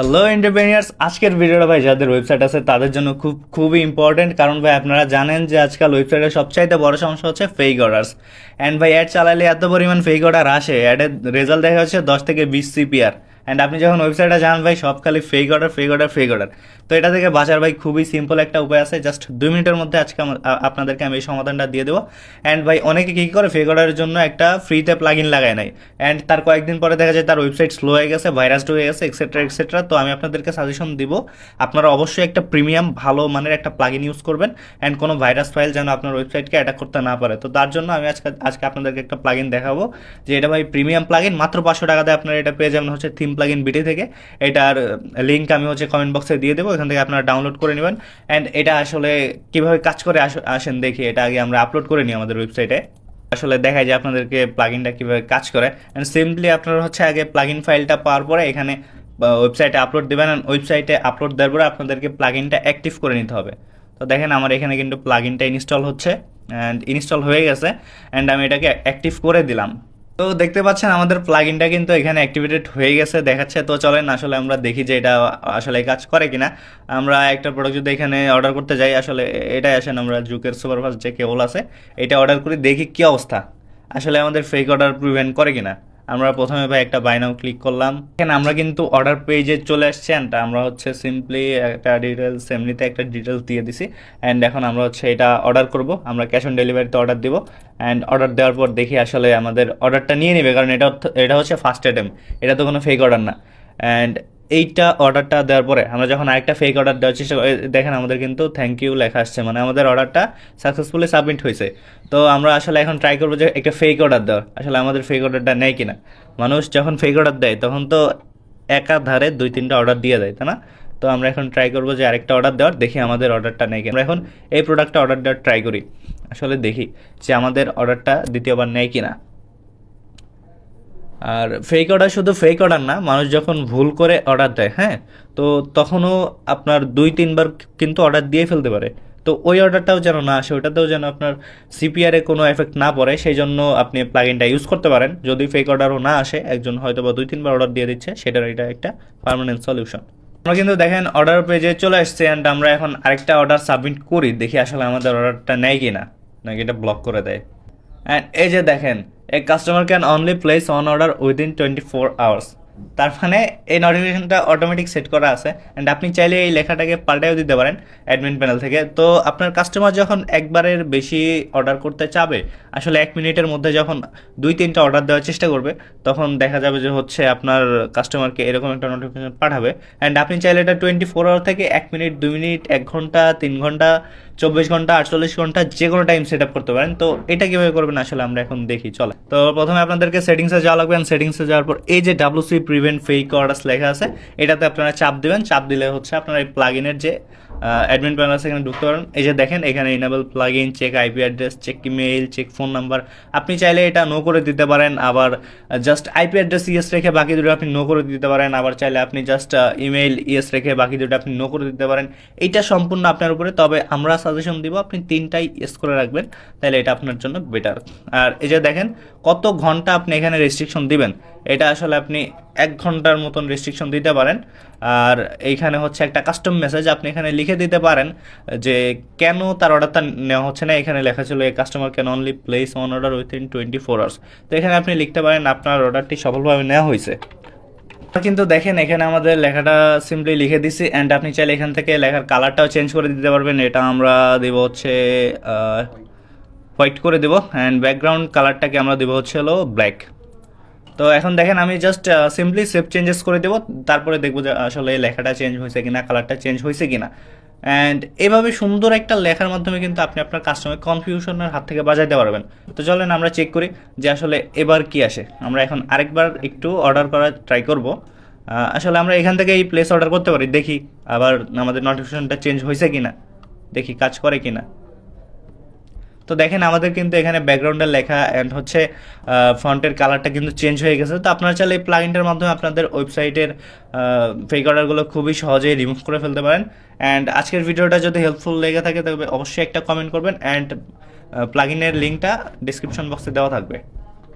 Hello এন্টারপ্রেনিয়ার্স আজকের ভিডিওটা ভাই, যাদের ওয়েবসাইট আছে, তাদের জন্য খুব, খুবই ইম্পর্টেন্ট কারণ ভাই, আপনারা জানেন যে আজকাল ওয়েবসাইটের সবচাইতে বড় সমস্যা হচ্ছে ফেক অর্ডার্স অ্যান্ড ভাই অ্যাড চালালে এত পরিমাণ ফেক অর্ডার আসে অ্যাডের রেজাল্ট দেখা যাচ্ছে দশ থেকে বিশ সিপিআর অ্যান্ড আপনি যখন ওয়েবসাইটে যান ভাই, সব খালি fake order fake order fake order তো এটা থেকে বাঁচার ভাই খুবই সিম্পল একটা উপায় আছে। জাস্ট দুই মিনিটের মধ্যে আজকে আপনাদেরকে আমি এই সমাধানটা দিয়ে দেবো। অ্যান্ড ভাই, অনেকে কী করে ফেক অর্ডারের জন্য একটা ফ্রিতে প্লাগ ইন লাগায় নাই। অ্যান্ড তার কয়েকদিন পরে দেখা যায় তার ওয়েবসাইট স্লো হয়ে গেছে ভাইরাস ঢুকে গেছে এক্সেট্রা এক্সেট্রা তো আমি আপনাদেরকে সাজেশন দিব, আপনারা অবশ্যই একটা প্রিমিয়াম ভালো মানের একটা প্লাগ ইন ইউজ করবেন। অ্যান্ড কোনো ভাইরাস ফাইল যেন আপনার ওয়েবসাইটকে অ্যাটাক করতে না পারে। তো তার জন্য আমি আজকে আজকে আপনাদেরকে একটা প্লাগ ইন দেখাবো, যে এটা ভাই প্রিমিয়াম প্লাগ ইন মাত্র পাঁচশো টাকাতে আপনারা এটা পেয়ে যাবেন হচ্ছে থিম প্লাগ ইন বিটি থেকে। এটার লিঙ্ক আমি হচ্ছে কমেন্ট বক্সে দিয়ে দেবো এখান থেকে আপনারা ডাউনলোড করে নেবেন। অ্যান্ড এটা আসলে কীভাবে কাজ করে আস- আসেন দেখি, এটা আগে আমরা আপলোড করে নিই আমাদের ওয়েবসাইটে আসলে দেখায় যে আপনাদেরকে প্লাগইনটা কীভাবে কাজ করে। অ্যান্ড সিম্পলি আপনারা হচ্ছে আগে প্লাগইন ফাইলটা পাওয়ার পরে এখানে ওয়েবসাইটে আপলোড দেবেন। অ্যান্ড ওয়েবসাইটে আপলোড দেওয়ার পরে আপনাদেরকে প্লাগইনটা অ্যাক্টিভ করে নিতে হবে। তো দেখেন আমার এখানে কিন্তু প্লাগইনটা ইনস্টল হচ্ছে। অ্যান্ড ইনস্টল হয়ে গেছে। অ্যান্ড আমি এটাকে অ্যাক্টিভ করে দিলাম। তো দেখতে পাচ্ছেন আমাদের প্লাগইনটা কিন্তু এখানে অ্যাক্টিভেটেড হয়ে গেছে, দেখাচ্ছে। তো চলেন আসলে আমরা দেখি যে এটা আসলে কাজ করে কিনা। আমরা একটা প্রোডাক্ট যদি এখানে অর্ডার করতে যাই, আসলে এটাই আসেন আমরা জুকের সুপারফাস্ট যে কেবল আছে, এটা অর্ডার করি, দেখি কী অবস্থা। আসলে আমাদের ফেক অর্ডার প্রিভেন্ট করে কিনা। আমরা প্রথমে ভাই একটা বাইনাও ক্লিক করলাম। এখানে আমরা কিন্তু অর্ডার পেজে চলে আসছি অ্যান্ড আমরা হচ্ছে সিম্পলি একটা ডিটেলস এমনিতে একটা ডিটেলস দিয়ে দিছি। অ্যান্ড এখন আমরা হচ্ছে এটা অর্ডার করব। আমরা ক্যাশ অন ডেলিভারিতে অর্ডার দিব। অ্যান্ড অর্ডার দেওয়ার পর দেখি আসলে আমাদের অর্ডারটা নিয়ে নেবে। কারণ এটা এটা হচ্ছে ফার্স্ট অ্যাটেম্প এটা তো কোনো ফেক অর্ডার না। অ্যান্ড এইটা অর্ডারটা দেওয়ার পরে, আমরা যখন আরেকটা ফেক অর্ডার দেওয়ার চেষ্টা করি দেখেন আমাদের কিন্তু থ্যাংক ইউ লেখা আসছে মানে আমাদের অর্ডারটা সাকসেসফুলি সাবমিট হয়েছে। তো আমরা আসলে এখন ট্রাই করব যে একটা ফেক অর্ডার দেওয়ার, আসলে আমাদের ফেক অর্ডারটা নেয় কিনা। মানুষ যখন ফেক অর্ডার দেয়, তখন তো একাধারে দুই তিনটা অর্ডার দিয়ে দেয়, তাই না? তো আমরা এখন ট্রাই করব যে আরেকটা অর্ডার দেওয়ার, দেখি আমাদের অর্ডারটা নেই আমরা এখন এই প্রোডাক্টটা অর্ডার দেওয়ার ট্রাই করি। আসলে দেখি যে আমাদের অর্ডারটা দ্বিতীয়বার নেয় কিনা। আর ফেক অর্ডার শুধু ফেক অর্ডার না, মানুষ যখন ভুল করে অর্ডার দেয় হ্যাঁ? তো তখনও আপনার দুই, তিনবার কিন্তু অর্ডার দিয়ে ফেলতে পারে। তো ওই অর্ডারটাও যেন না আসে, ওটাতেও যেন আপনার সিপিআরে কোনো এফেক্ট না পড়ে সেই জন্য আপনি প্লাগইনটা ইউজ করতে পারেন। যদি ফেক অর্ডারও না আসে, একজন হয়তো বা দুই, তিনবার অর্ডার দিয়ে দিচ্ছে, সেটার এটা একটা পার্মানেন্ট সলিউশন আমরা কিন্তু দেখেন অর্ডার পেজে চলে আসছে অ্যান্ড আমরা এখন আরেকটা অর্ডার সাবমিট করি, দেখি আসলে আমাদের অর্ডারটা নেয় কি না নাকি এটা ব্লক করে দেয়। অ্যান্ড এই যে দেখেন A customer can only place an order within 24 hours. তার মানে এই নোটিফিকেশনটা অটোমেটিক সেট করা আছে অ্যান্ড আপনি চাইলে এই লেখাটাকে পাল্টাও দিতে পারেন অ্যাডমিন প্যানেল থেকে। তো আপনার কাস্টমার যখন একবারের বেশি অর্ডার করতে চাবে, আসলে এক মিনিটের মধ্যে যখন দুই তিনটা অর্ডার দেওয়ার চেষ্টা করবে, তখন দেখা যাবে যে হচ্ছে আপনার কাস্টমারকে এরকম একটা নোটিফিকেশন পাঠাবে। অ্যান্ড আপনি চাইলে এটা টোয়েন্টি ফোর আওয়ার থেকে এক মিনিট, দুই মিনিট, এক ঘণ্টা, তিন ঘণ্টা, চব্বিশ ঘণ্টা, আটচল্লিশ ঘণ্টা যে কোনো টাইম সেট আপ করতে পারেন। তো এটা কীভাবে করবেন আসলে আমরা এখন দেখি চলে তো প্রথমে আপনাদেরকে সেটিংসে যাওয়া লাগবে অ্যান্ড সেটিংসে যাওয়ার পর এই যে W C prevent fake orders লেখা আছে, এটাতে আপনারা চাপ দেবেন। চাপ দিলে হচ্ছে আপনার এই প্লাগিনের যে অ্যাডমিন প্যানেল আছে, এখানে ঢুকতে পারেন। এই যে দেখেন, এখানে enable plug in check IP address check email check phone number আপনি চাইলে এটা নো করে দিতে পারেন, আবার জাস্ট আইপি অ্যাড্রেস ইয়েস রেখে বাকি দুটো আপনি নো করে দিতে পারেন, আবার চাইলে আপনি জাস্ট ইমেইল ইয়েস রেখে বাকি দুটো আপনি নো করে দিতে পারেন। এইটা সম্পূর্ণ আপনার উপরে, তবে আমরা সাজেশন দিব, আপনি তিনটাই ইয়েস করে রাখবেন, তাহলে এটা আপনার জন্য বেটার আর এই যে দেখেন, কত ঘণ্টা আপনি এখানে রেস্ট্রিকশন দিবেন। এটা আসলে আপনি এক ঘণ্টার মতন রেস্ট্রিকশন দিতে পারেন। আর এইখানে হচ্ছে একটা কাস্টম মেসেজ আপনি এখানে লিখে দিতে পারেন যে কেন তার অর্ডারটা নেওয়া হচ্ছে না। এখানে লেখা ছিল এই customer can only place an order within twenty four hours তো এখানে আপনি লিখতে পারেন, আপনার অর্ডারটি সফলভাবে নেওয়া হয়েছে। কিন্তু দেখেন, এখানে আমাদের লেখাটা সিম্পলি লিখে দিছি অ্যান্ড আপনি চাইলে এখান থেকে লেখার কালারটাও চেঞ্জ করে দিতে পারবেন। এটা আমরা দেব হচ্ছে হোয়াইট করে দেবো অ্যান্ড ব্যাকগ্রাউন্ড কালারটাকে আমরা দেবো হচ্ছে হলো ব্ল্যাক তো এখন দেখেন, আমি জাস্ট সিম্পলি সেভ চেঞ্জেস করে দেবো, তারপরে দেখব যে আসলে লেখাটা চেঞ্জ হয়েছে কিনা কালারটা চেঞ্জ হয়েছে কিনা। অ্যান্ড এভাবে সুন্দর একটা লেখার মাধ্যমে কিন্তু আপনি আপনার কাস্টমার কনফিউশনের হাত থেকে বাজাইতে পারবেন। তো চলেন আমরা চেক করি যে আসলে এবার কি আসে। আমরা এখন আরেকবার একটু অর্ডার করার ট্রাই করব। আসলে আমরা এখান থেকে এই প্লেস অর্ডার করতে পারি। দেখি আবার আমাদের নোটিফিকেশনটা চেঞ্জ হয়েছে কি না দেখি কাজ করে কিনা। তো দেখেন আমাদের কিন্তু এখানে ব্যাকগ্রাউন্ডে লেখা অ্যান্ড হচ্ছে ফ্রন্টের কালারটা কিন্তু চেঞ্জ হয়ে গেছে। তো আপনারা চাইলে এই প্লাগিনটার মাধ্যমে আপনাদের ওয়েবসাইটের ফেক অর্ডারগুলো খুবই সহজেই রিমুভ করে ফেলতে পারেন। অ্যান্ড আজকের ভিডিওটা যদি হেল্পফুল লেগে থাকে, তবে অবশ্যই একটা কমেন্ট করবেন। অ্যান্ড প্লাগিনের লিঙ্কটা ডিসক্রিপশন বক্সে দেওয়া থাকবে।